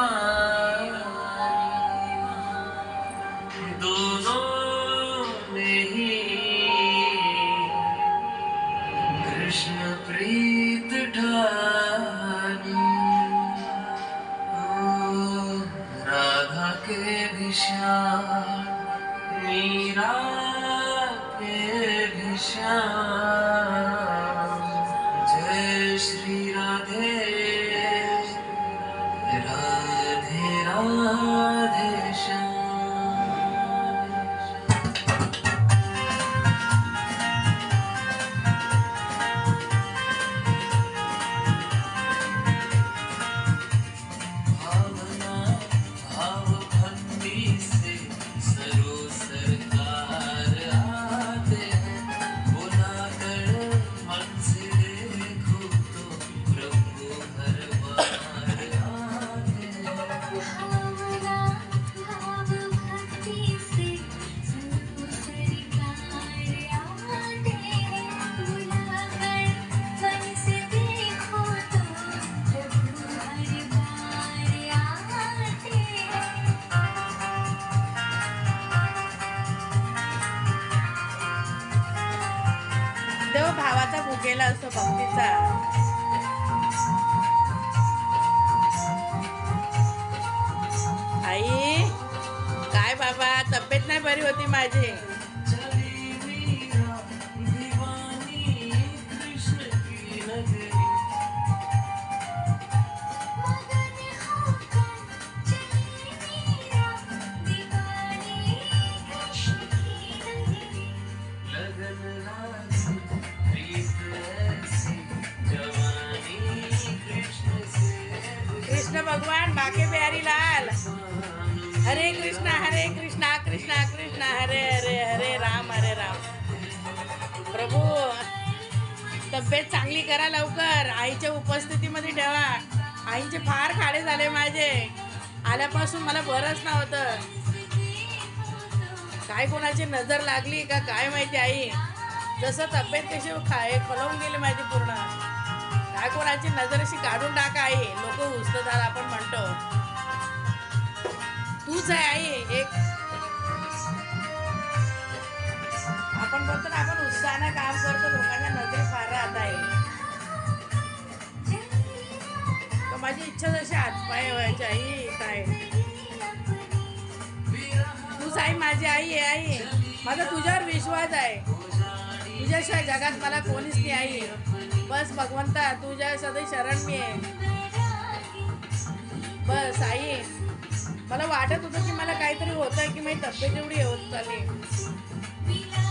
वाणी दोनों में ही कृष्ण प्रीत ठानी ओ, राधा के भी श्याम मीरा के भी देव भावाचा भुकेला असतो भक्तीचा. आई काय बाबा तब्येत नाही बरी होती माझी. कृष्ण भगवान बाके बिहारी लाल. हरे कृष्णा हरे कृष्णा कृष्णा कृष्णा हरे हरे हरे राम हरे राम. प्रभू तब्येत चांगली करा लवकर. आईच्या उपस्थितीमध्ये ठेवा. आईचे फार खाडे झाले माझे. आल्यापासून मला बरंच नव्हतं. काय कोणाची नजर लागली का काय माहिती आई? जसं तब्येत कशी खा फलवून गेली माहिती पूर्ण. काय कोणाची नजर अशी काढून टाका आहे लोक उचलतात आपण म्हणतो. तूच आहे आई एक. आपण बोलतो ना आपण उत्साहानं काम करतो लोकांना नजरे फार राहत आहे. तर माझी इच्छा जशी हातपाय व्हायची आई काय तूच आई माझी आई आहे आई. माझा तुझ्यावर विश्वास आहे. तुझ्याशिवाय जगात मला कोणीच नाही आई. बस भगवंता तुझ्या सदै शरण मी आहे. बस आई. मला वाटत होतं की मला काहीतरी होतं की माझी तब्येत एवढी होत चालली.